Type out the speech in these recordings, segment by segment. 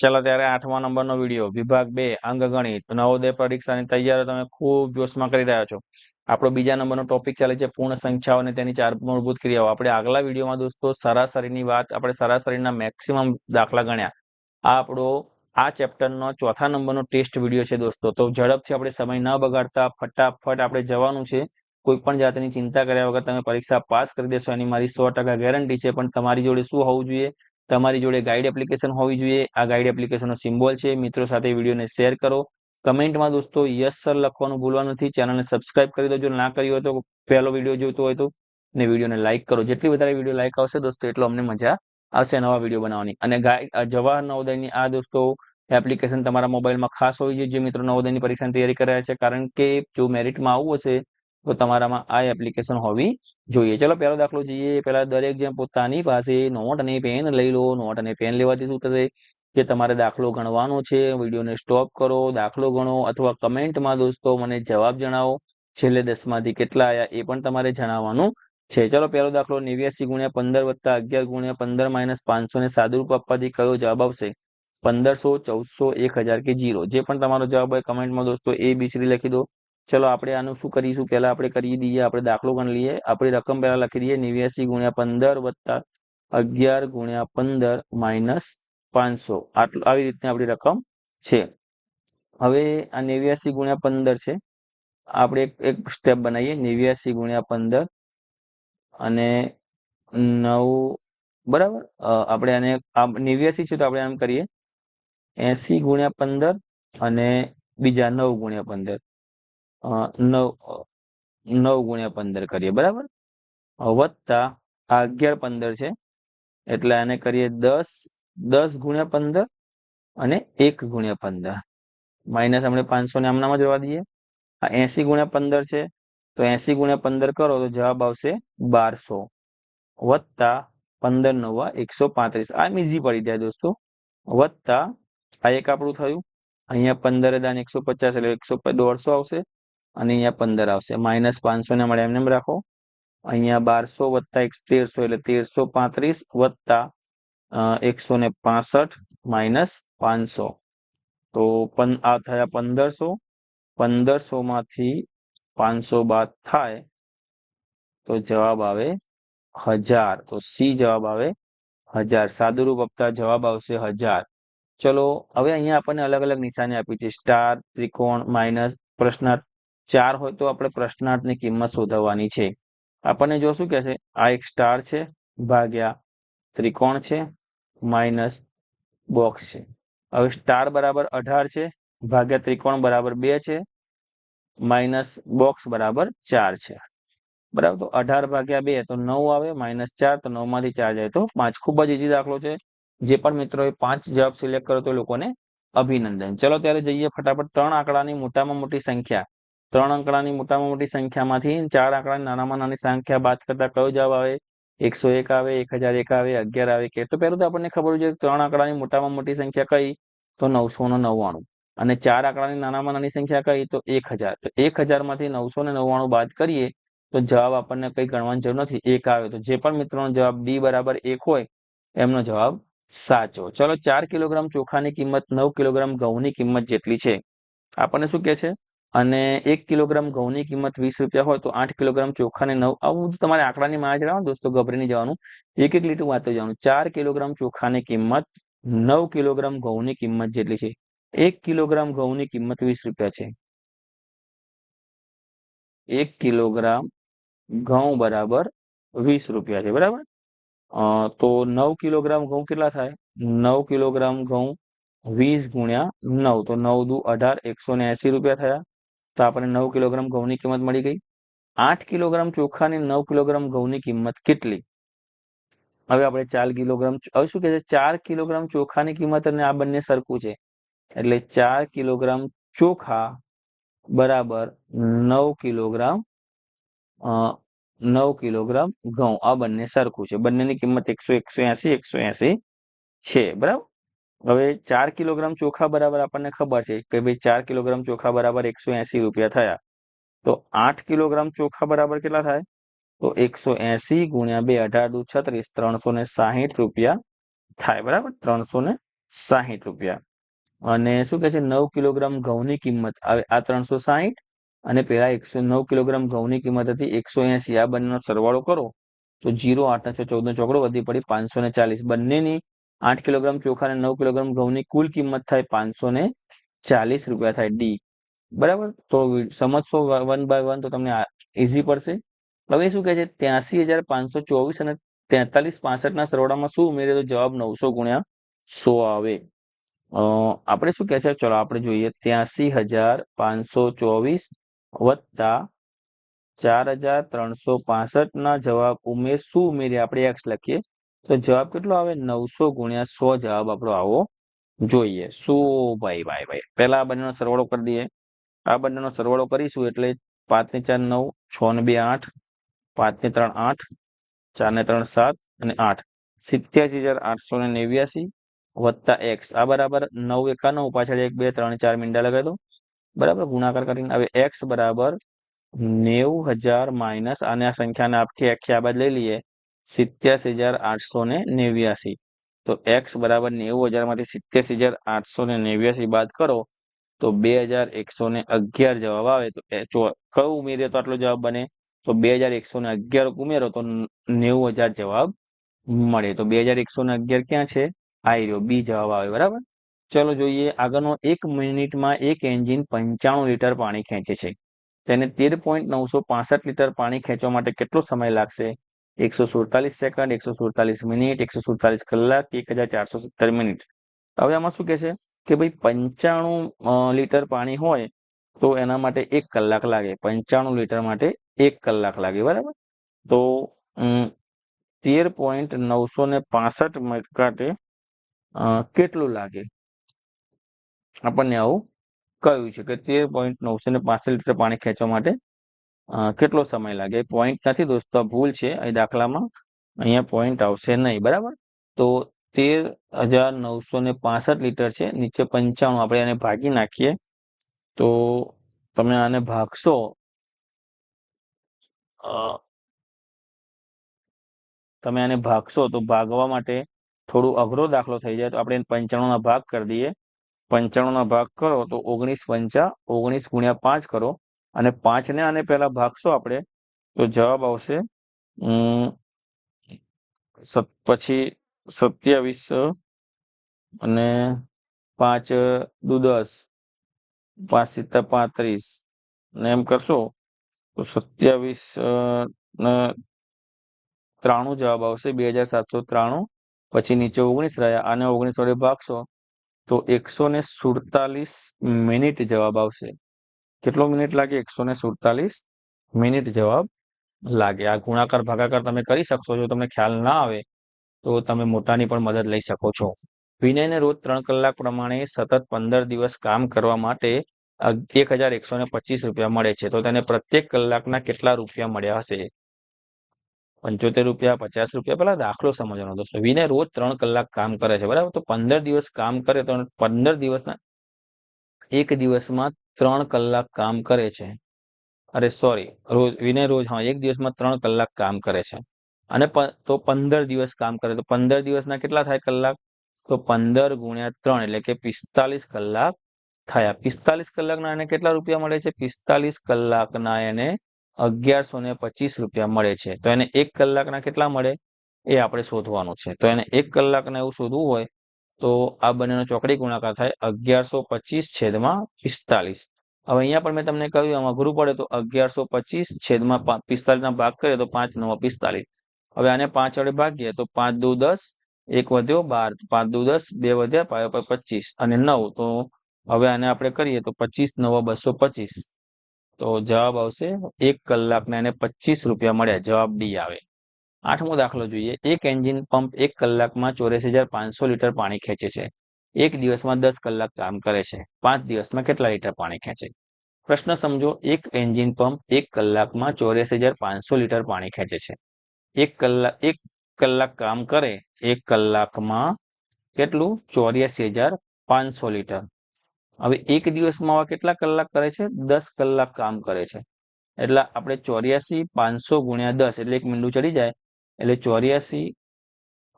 ચલો ત્યારે આઠમા નંબરનો વીડિયો, વિભાગ બે અંકગણિત નવોદય પરીક્ષાની તૈયારી તમે ખૂબ જોશમાં કરી રહ્યા છો. આપણો બીજા નંબરનો ટોપિક ચાલે છે પૂર્ણ સંખ્યાઓ અને તેની ચાર મૂળભૂત ક્રિયાઓ. આપણે આગલા વિડીયોમાં દોસ્તો સરાસરીની વાત, આપણે સરાસરીના મેક્સિમમ દાખલા ગણ્યા. આ આપણો, આ ચેપ્ટરનો ચોથા નંબરનો ટેસ્ટ વીડિયો છે દોસ્તો. તો ઝડપથી આપણે સમય ન બગાડતા, ફટાફટ આપણે જવાનું છે. કોઈ પણ જાતની ચિંતા કર્યા વગર તમે પરીક્ષા પાસ કરી દેશો. એની મારી સો ગેરંટી છે. પણ તમારી જોડે શું હોવું જોઈએ? તમારી જોડે ગાઈડ એપ્લિકેશન હોવી જોઈએ. આ ગાઈડ એપ્લિકેશનનો સિમ્બોલ છે. મિત્રો સાથે વિડીયોને શેર કરો. કમેન્ટમાં દોસ્તો યસ, સર લખવાનું ભૂલવા નથી. ચેનલને સબસ્ક્રાઇબ કરી દો જો ના કર્યું હોય તો પહેલો વીડિયો જોતો હોય તો ને વિડીયોને લાઇક કરો. જેટલી વધારે વીડિયો લાઇક આવશે દોસ્તો એટલો અમને મજા આવશે નવા વીડિયો બનાવવાની. અને ગાઈડ જવાહર નવોદયની આ દોસ્તો એપ્લિકેશન તમારા મોબાઈલમાં ખાસ હોવી જોઈએ. જે મિત્રો નવોદયની પરીક્ષાની તૈયારી કરી છે. કારણ કે જો મેરિટમાં આવવું હશે તો તમારામાં આ એપ્લિકેશન હોવી જોઈએ. ચલો, પહેલો દાખલો જોઈએ. પહેલા દરેક જેમ પોતાની પાસે નોટ અને પેન લઈ લો. નોટ અને પેન લેવાથી શું થશે કે તમારે દાખલો ગણવાનો છે. વિડીયોને સ્ટોપ કરો. દાખલો ગણો અથવા કમેન્ટમાં દોસ્તો મને જવાબ જણાવો. છેલ્લે દસમાંથી કેટલા આવ્યા એ પણ તમારે જણાવવાનું છે. ચલો, પહેલો દાખલો નેવ્યાસી ગુણ્યા પંદર વત્તા અગિયાર ગુણ્યા પંદર માઇનસ પાંચસો ને સાદુરૂપ આપવાથી કયો જવાબ આવશે? પંદરસો, ચૌદસો, એક હજાર કે જીરો જે પણ તમારો જવાબ હોય કમેન્ટમાં દોસ્તો એ બીસરી લખી દો. ચલો આપણે આનું શું કરીશું? પહેલા આપણે કરી દઈએ, આપણે દાખલો ગણ લઈએ. આપણી રકમ પહેલા લખી દઈએ, નેવ્યાસી ગુણ્યા પંદર વત્તા અગિયાર ગુણ્યા પંદર માઇનસ પાંચસો. આટલું, આવી રીતની આપણી રકમ છે. હવે આ નેવ્યાસી ગુણ્યા પંદર છે. આપણે એક એક સ્ટેપ બનાવીએ. નેવ્યાસી ગુણ્યા પંદર અને નવ, બરાબર? આપણે આને નેવ્યાસી છે તો આપણે આમ કરીએ. એસી ગુણ્યા પંદર અને બીજા નવ ગુણ્યા પંદર. નવ નવ ગુણ્યા પંદર કરીએ, બરાબર? વત્તા અગિયાર પંદર છે. એટલે આને કરીએ દસ દસ ગુણ્યા પંદર અને એક ગુણ્યા પંદર. માઇનસ આપણે પાંચસો ને આમનામ જ રવા દઈએ. આ એસી ગુણ્યા પંદર છે. તો એસી ગુણ્યા પંદર કરો તો જવાબ આવશે બારસો. વત્તા પંદર નવા એકસો પાંત્રીસ. આ ઇઝી પડી જાય દોસ્તો. વત્તા, આ એક આપણું થયું. અહીંયા પંદર દાન એકસો પચાસ એટલે એકસો દોઢસો આવશે. અને અહીંયા પંદર આવશે. માઇનસ પાંચસો ને મળે એમને રાખો. અહીંયા બારસો વત્તા તેરસો એટલે તેરસો પાંત્રીસ વત્તા એકસો ને પાસઠ માઇનસ પાંચસો. તો આ થયા પંદરસો. પંદરસો માંથી પાંચસો બાદ થાય તો જવાબ આવે હજાર. તો સી જવાબ આવે હજાર. સાદુરૂપ આપતા જવાબ આવશે હજાર. ચલો, હવે અહીંયા આપણને અલગ અલગ નિશાની આપી છે. સ્ટાર, ત્રિકોણ, માઇનસ, પ્રશ્નાર્થ ચાર હોય તો આપણે પ્રશ્નાર્થની કિંમત શોધવાની છે. આપણને જો શું કહેશે આ એક સ્ટાર છે, ભાગ્યા ત્રિકોણ છે માઇનસ બોક્સ છે. હવે સ્ટાર બરાબર અઢાર છે, ભાગ્યા ત્રિકોણ બરાબર બે છે માઇનસ બોક્સ બરાબર ચાર છે. બરાબર? તો અઢાર ભાગ્યા બે તો નવ આવે માઇનસ ચાર તો નવમાંથી ચાર જાય તો પાંચ. ખૂબ જ ઇઝી દાખલો છે. જે પણ મિત્રોએ પાંચ જવાબ સિલેક્ટ કરો તો લોકોને અભિનંદન. ચલો ત્યારે જઈએ ફટાફટ ત્રણ આંકડાની મોટામાં મોટી સંખ્યા. ત્રણ આંકડાની મોટામાં મોટી સંખ્યામાંથી ચાર આંકડાની નાનામાં નાની સંખ્યા બાદ કરતા કયો જવાબ આવે? એકસો એક આવે એક હજાર એક આવે, અગિયાર આવે, કે તો પહેલું તો આપણને ખબર છે ત્રણ આંકડાની મોટામાં મોટી સંખ્યા કઈ? તો નવસો નવ્વાણું. અને ચાર આંકડાની નાનામાં નાની સંખ્યા કઈ? તો એક હજાર તો એક હજારમાંથી નવસો ને નવ્વાણું બાદ કરીએ તો જવાબ આપણને કઈ ગણવાની જરૂર નથી. એક આવે. તો જે પણ મિત્રોનો જવાબ ડી બરાબર એક હોય, એમનો જવાબ સાચો. ચલો ચાર કિલોગ્રામ ચોખાની કિંમત, નવ કિલોગ્રામ ઘઉંની કિંમત જેટલી છે. આપણને શું કે છે? અને એક કિલોગ્રામ ઘઉંની કિંમત વીસ રૂપિયા હોય તો આઠ કિલોગ્રામ ચોખાને નવ, આવું તમારે આંકડાની માં જણાવો દોસ્તો ગભરી જવાનું. એક એક લીટર વાંચતો જવાનું. ચાર કિલોગ્રામ ચોખાની કિંમત, નવ કિલોગ્રામ ઘઉંની કિંમત જેટલી છે. એક કિલોગ્રામ ઘઉંની કિંમત વીસ રૂપિયા છે. એક કિલોગ્રામ ઘઉં બરાબર વીસ રૂપિયા છે, બરાબર? તો નવ કિલોગ્રામ ઘઉં કેટલા થાય? નવ કિલોગ્રામ ઘઉં વીસ ગુણ્યા નવ. તો નવ દુ અઢાર, એકસો ને એસી રૂપિયા થયા. તો આપણને નવ કિલોગ્રામ ઘઉંની કિંમત મળી ગઈ. આઠ કિલોગ્રામ ચોખાની નવ કિલોગ્રામ ઘઉંની કિંમત કેટલી? હવે આપણે ચાર કિલોગ્રામ હવે શું છે? ચાર કિલોગ્રામ ચોખાની કિંમત અને આ બંને સરખું છે. એટલે ચાર કિલોગ્રામ ચોખા બરાબર નવ કિલોગ્રામ નવ કિલોગ્રામ ઘઉં. આ બંને સરખું છે. બંનેની કિંમત એકસો એકસો એસી એકસો એસી છે. બરાબર? હવે ચાર કિલોગ્રામ ચોખા બરાબર આપણને ખબર છે કે ભાઈ ચાર કિલોગ્રામ ચોખા બરાબર એકસો એસી રૂપિયા થયા. તો આઠ કિલોગ્રામ ચોખા બરાબર કેટલા થાય? તો એકસો એસી ગુણ્યા બે અઢાર દુ છત્રીસ ત્રણસો ને સાહીઠ રૂપિયા થાય, બરાબર? ત્રણસો ને સાહીઠ રૂપિયા. અને શું કહે છે? નવ કિલોગ્રામ ઘઉંની કિંમત આ ત્રણસો સાહીઠ અને પેલા એકસો, નવ કિલોગ્રામ ઘઉંની કિંમત હતી એકસો એસી. આ બંનેનો સરવાળો કરો. તો જીરો, આઠ છ, ચૌદ નો ચોકડો વધી પડી પાંચસો ને ચાલીસ. બંનેની આઠ કિલોગ્રામ ચોખા અને નવ કિલોગ્રામ ઘઉંની કુલ કિંમત થાય પાંચસો ને ચાલીસ રૂપિયા થાય ડી. બરાબર? તો સમજશો વન બાય વન તો તમને ઇઝી પડશે. હવે શું કહે છે? ત્યાસી હજાર પાંચસો ચોવીસ અને તેતાલીસ પાસઠના સરવાળામાં શું ઉમેરે તો જવાબ નવસો ગુણ્યા સો આવે. આપણે શું કહે છે? ચલો આપણે જોઈએ. ત્યાસી હજાર પાંચસો ચોવીસ વત્તા ચાર હજાર ત્રણસો પાસઠ ના જવાબ ઉમેર શું ઉમેરી આપણે એક્સ લખીએ તો જવાબ કેટલો આવે? નવસો ગુણ્યા સો જવાબ આપણો આવો જોઈએ. શું ભાઈ ભાઈ ભાઈ. પહેલા આ બંનેનો સરવાળો કરી દઈએ. આ બંનેનો સરવાળો કરીશું એટલે પાંચ ને ચાર નવ, છ ને બે આઠ, પાંચ ને ત્રણ આઠ, ચાર ને ત્રણ સાત અને આઠ. સિત્યાસી હજાર આઠસો ને નેવ્યાસી વત્તા એક્સ. આ બરાબર નવ એકાણું, પાછળ એક, બે, ત્રણ, ચાર મીંડા લગાવી દો બરાબર? ગુણાકાર કરીને હવે એક્સ બરાબર નેવું હજાર માઇનસ અને આ સંખ્યાને આખી આખી આ બાદ લઈ લઈએ. સિત્યાસી હજાર આઠસો ને નેવ્યાસી. તો એક્સ બરાબર નેવું હજારમાંથી સિત્યાસી હજાર આઠસો ને નેવ્યાસી બાદ કરો, તો બે હજાર એકસો ને અગિયાર જવાબ આવે. તો કયું ઉમેરીએ તો આટલો જવાબ બને. તો બે હજાર એકસો ને અગિયાર ઉમેરો તો નેવું હજાર જવાબ મળે. તો બે હજાર એકસો ને અગિયાર ક્યાં છે? આવી રહ્યો. બી જવાબ આવે. બરાબર? ચલો જોઈએ. આગળનો એક મિનિટમાં એક એન્જિન પંચાણું લીટર પાણી ખેંચે છે. તેને તેર પોઈન્ટ નવસો પાસઠ લીટર પાણી ખેંચવા માટે કેટલો સમય લાગશે? એકસો સુડતાલીસ સેકન્ડ, એકસો સુડતાલીસ મિનિટ, એકસો સુડતાલીસ કલાક એક હજાર ચારસો સત્તર મિનિટ. હવે આમાં શું કે છે કે ભાઈ પંચાણું લીટર પાણી હોય તો એના માટે એક કલાક લાગે. પંચાણું લીટર માટે એક કલાક લાગે, બરાબર? તો તેર પોઈન્ટ નવસો ને પાસઠ કાંટે કેટલું લાગે? આપણને આવું કહ્યું છે કે તેર પોઈન્ટ નવસો ને પાસઠ લીટર પાણી ખેંચવા માટે કેટલો સમય લાગે? પોઈન્ટ નથી દોસ્તો ભૂલ છે અહીં દાખલામાં અહીંયા પોઈન્ટ આવશે નહીં, બરાબર? તો તેર હજાર નવસો ને પાસઠ લીટર છે, નીચે પંચાણું આપણે એને ભાગી નાખીએ. તો તમે આને ભાગશો તમે આને ભાગશો, તો ભાગવા માટે થોડું અઘરો દાખલો થઈ જાય, તો આપણે પંચાણુંના ભાગ કરી દઈએ. પંચાણુંના ભાગ કરો, તો ઓગણીસ પંચા ઓગણીસ ગુણ્યા પાંચ કરો. અને પાંચને આને પહેલા ભાગશો આપણે, તો જવાબ આવશે પછી સત્યાવીસ અને પાંચ દુ દસ પાંચ સિત્તેર પાંત્રીસ. ને એમ કરશો, તો સત્યાવીસ ત્રાણું જવાબ આવશે, બે હજાર સાતસો ત્રાણું, પછી નીચે ઓગણીસ રહ્યા, આને ઓગણીસ વડે ભાગશો, તો એકસો ને સુડતાલીસ મિનિટ જવાબ આવશે. કેટલો મિનિટ લાગે? એકસો ને સુડતાલીસ મિનિટ જવાબ લાગે. આ ગુણાકાર, ભાગાકાર તમે કરી શકશો. જો તમને ખ્યાલ ના આવે, તો તમે મોટાની પણ મદદ લઈ શકો છો. વિનયને રોજ ત્રણ કલાક પ્રમાણે સતત પંદર દિવસ કામ કરવા માટે એક હજાર એકસો પચીસ રૂપિયા મળે છે. તો તેને પ્રત્યેક કલાકના કેટલા રૂપિયા મળ્યા હશે? પંચોતેર રૂપિયા, પચાસ રૂપિયા, પેલા દાખલો સમજવાનો. દોસ્તો, વિનય રોજ ત્રણ કલાક કામ કરે છે. બરાબર? તો પંદર દિવસ કામ કરે તો પંદર દિવસના એક દિવસમાં ત્રણ કલાક કામ કરે છે. અરે સોરી રોજ, વિનય રોજ, હા, એક દિવસમાં ત્રણ કલાક કામ કરે છે. અને તો પંદર દિવસ કામ કરે. તો પંદર દિવસના કેટલા થાય કલાક? તો પંદર ગુણ્યા ત્રણ એટલે કે પિસ્તાલીસ કલાક થયા. પિસ્તાલીસ કલાકના એને કેટલા રૂપિયા મળે છે? પિસ્તાલીસ કલાકના એને અગિયારસો ને પચીસ રૂપિયા મળે છે. તો એને એક કલાકના કેટલા મળે? એ આપણે શોધવાનું છે. તો એને એક કલાકના એવું શોધવું હોય તો આ બંનેનો ચોકડી ગુણાકાર થાય અગિયારસો પચીસ છેદમાં પિસ્તાલીસ હવે અહીંયા પણ મેં તમને કહ્યું, આમાં ગુરુ પડે તો અગિયારસો પચીસ છેદમાં પિસ્તાલીસના ભાગ કરીએ તો પાંચ નવ પિસ્તાલીસ હવે આને પાંચ વડે ભાગીએ તો પાંચ દુ દસ, એક વધ્યો બાર પાંચ દુ દસ, બે વધ્યા પાયો પચીસ અને નવ. તો હવે આને આપણે કરીએ તો પચીસ નવ બસો પચીસ. તો જવાબ આવશે એક કલાકને એને પચીસ રૂપિયા મળ્યા, જવાબ ડી આવે. આઠમો દાખલો જોઈએ. એક એન્જિન પંપ એક કલાકમાં ચોર્યાસી હજાર પાંચસો લીટર પાણી ખેંચે છે. એક દિવસમાં દસ કલાક કામ કરે છે. પાંચ દિવસમાં કેટલા લીટર પાણી ખેંચે? પ્રશ્ન સમજો. એક એન્જિન પંપ એક કલાકમાં ચોર્યાસી હજાર પાંચસો લીટર પાણી ખેંચે છે. એક કલાક એક કલાક કામ કરે. એક કલાકમાં કેટલું? ચોર્યાસી હજાર પાંચસો લીટર. હવે એક દિવસમાં આવા કેટલા કલાક કરે છે? દસ કલાક કામ કરે છે. એટલે આપણે ચોર્યાસી પાંચસો ગુણ્યા દસ એટલે એક મીંડું ચડી જાય. એટલે ચોર્યાસી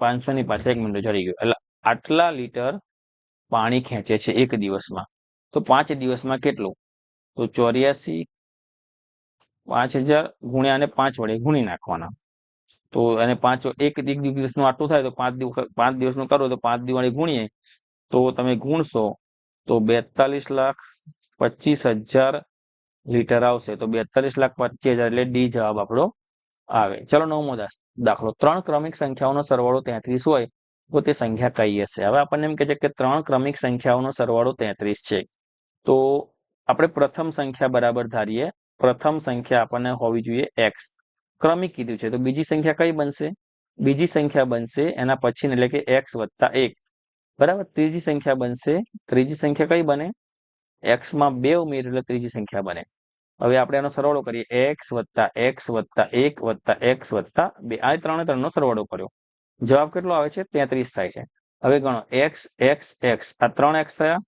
પાંચસો ની પાછળ એક મિનિટ ચડી ગયો. એટલે આટલા લીટર પાણી ખેંચે છે એક દિવસમાં. તો પાંચ દિવસમાં કેટલું? તો ચોર્યાસી પાંચ હજાર ગુણ્યા અને પાંચ વડે ગુણી નાખવાના. તો અને પાંચ એક દિવસનું આટલું થાય તો પાંચ દિવસ, પાંચ દિવસનું કરો તો પાંચ દિવાળી ગુણીએ. તો તમે ગુણશો તો બેતાલીસ લાખ પચીસ હજાર લીટર આવશે. તો બેતાલીસ લાખ પચીસ હજાર એટલે ડી જવાબ આપણો આવે. ચલો નવમો દાખલો. ત્રણ ક્રમિક સંખ્યાઓનો સરવાળો તેત્રીસ હોય, તો તે સંખ્યા કઈ હશે? હવે આપણને એમ કહે છે કે ત્રણ ક્રમિક સંખ્યાઓનો સરવાળો તેત્રીસ છે. તો આપણે પ્રથમ સંખ્યા બરાબર ધારીએ. પ્રથમ સંખ્યા આપણને હોવી જોઈએ એક્સ ક્રમિક કીધું છે. તો બીજી સંખ્યા કઈ બનશે? બીજી સંખ્યા બનશે એના પછી એટલે કે એક્સ વત્તા એક. બરાબર? ત્રીજી સંખ્યા બનશે. ત્રીજી સંખ્યા કઈ બને? એક્સમાં બે ઉમેર એટલે ત્રીજી સંખ્યા બને. હવે આપણે એનો સરવાળો કરીએ. એક્સ વત્તા એક્સ વત્તા એક વત્તા એક્સ વત્તા બે. આ ત્રણે ત્રણનો સરવાળો કર્યો. જવાબ કેટલો આવે છે? તેત્રીસ થાય છે. હવે ગણો. X x x. આ ત્રણ એક્સ થયા?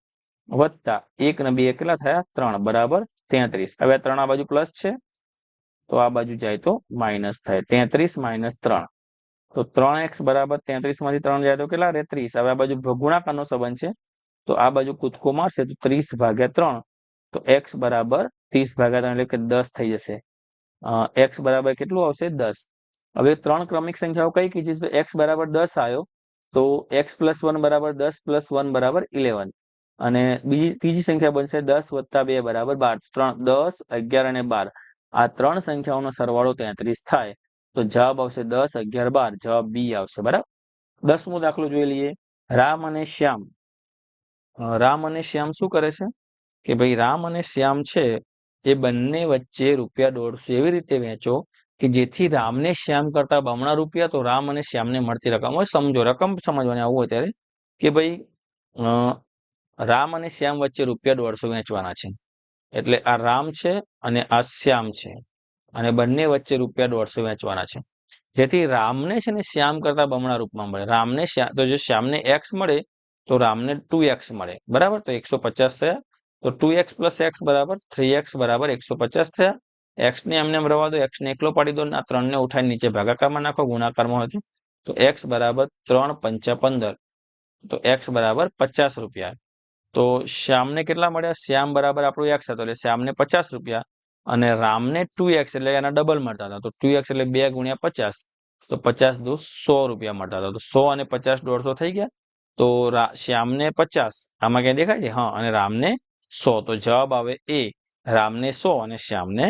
વત્તા એક ને બે કેટલા થયા? ત્રણ. બરાબર? તેત્રીસ. હવે ત્રણ આ બાજુ પ્લસ છે. તો આ બાજુ જાય તો માઇનસ થાય. તેત્રીસ માઇનસ ત્રણ. તો ત્રણ એક્સ બરાબર તેત્રીસમાંથી ત્રણ જાય તો કેટલા? રે ત્રીસ. હવે આ બાજુ ગુણાકારનો સંબંધ છે. તો આ બાજુ કૂદકો મારશે તો ત્રીસ ભાગ્યા ત્રણ. તો એક્સ બરાબર ત્રીસ ભાગ્યા ત્રણ એટલે કે દસ થઈ જશે. એક્સ બરાબર કેટલું આવશે? દસ. હવે ત્રણ ક્રમિક સંખ્યાઓ કઈ કીધી એક્સ બરાબર દસ આવ્યો તો એક્સ પ્લસ વન બરાબર દસ પ્લસ વન બરાબર ઇલેવન. અને બીજી, ત્રીજી સંખ્યા બનશે દસ વત્તા બે બરાબર બાર. ત્રણ, દસ, અગિયાર અને બાર. આ ત્રણ સંખ્યાઓનો સરવાળો તેત્રીસ થાય. તો જવાબ આવશે દસ, અગિયાર, બાર. જવાબ બી આવશે. બરાબર? દસમો દાખલો જોઈ લઈએ. રામ અને શ્યામ. રામ અને શ્યામ શું કરે છે? કે ભાઈ રામ અને શ્યામ છે એ બંને વચ્ચે રૂપિયા દોઢસો એવી રીતે વેચો કે જેથી રામને શ્યામ કરતા બમણા રૂપિયા તો રામ અને શ્યામને મળતી રકમ હોય. સમજો, રકમ સમજવાની આવું હોય ત્યારે કે ભાઈ રામ અને શ્યામ વચ્ચે રૂપિયા દોઢસો વેચવાના છે. એટલે આ રામ છે અને આ શ્યામ છે અને બંને વચ્ચે રૂપિયા દોઢસો વેચવાના છે. જેથી રામને છે ને શ્યામ કરતા બમણા રૂપમાં મળે. રામને તો જો શ્યામને એક્સ મળે તો રામને ટુ એક્સ મળે. બરાબર? તો એકસો પચાસ થયા. તો ટુ એક્સ પ્લસ એક્સ બરાબર થ્રી એક્સ બરાબર એકસો પચાસ થયા એક્સ ને એમને એમ રવા દો એક્સ ને એકલો પાડી દો આ ત્રણ ને ઉઠાઈ નીચે ભાગાકારમાં નાખો ગુણાકારમાં હોય તો એક્સ બરાબર ત્રણ પંચા પંદર તો એક્સ બરાબર પચાસ રૂપિયા તો શ્યામને કેટલા મળ્યા શ્યામ બરાબર આપણું એક્સ હતો એટલે શ્યામને પચાસ રૂપિયા અને રામને ટુ એક્સ એટલે એના ડબલ મળતા હતા તો ટુ એક્સ એટલે બે ગુણ્યા પચાસ તો પચાસ દો સો રૂપિયા મળતા હતા તો સો અને પચાસ દોઢસો થઈ ગયા તો શ્યામને પચાસ આમાં ક્યાં દેખાય છે હા અને રામને સો તો જવાબ આવે એ, રામને સો અને શ્યામને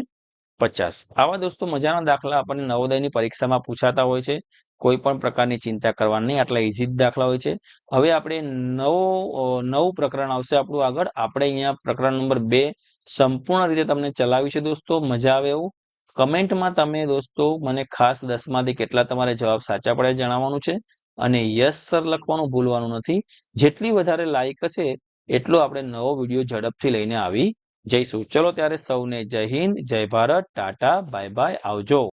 પચાસ. આવા દોસ્તો મજાના દાખલા આપણને નવોદયની પરીક્ષામાં પૂછાતા હોય છે. કોઈ પણ પ્રકારની ચિંતા કરવાની આટલા ઇઝી દાખલા હોય છે. હવે આપણે નવો નવું પ્રકરણ આવશે આપણું આગળ. આપણે અહીંયા પ્રકરણ નંબર બે સંપૂર્ણ રીતે તમને ચલાવીશું દોસ્તો. મજા આવે એવું? કમેન્ટમાં તમે દોસ્તો મને ખાસ દસમાંથી કેટલા તમારે જવાબ સાચા પડે જણાવવાનું છે. અને યસ સર લખવાનું ભૂલવાનું નથી. જેટલી વધારે લાઈક હશે એટલો આપણે નવો વીડિયો ઝડપથી લઈને આવી જઈશું. ચલો ત્યારે સૌને જય હિન્દ, જય ભારત, ટાટા, બાય બાય, આવજો.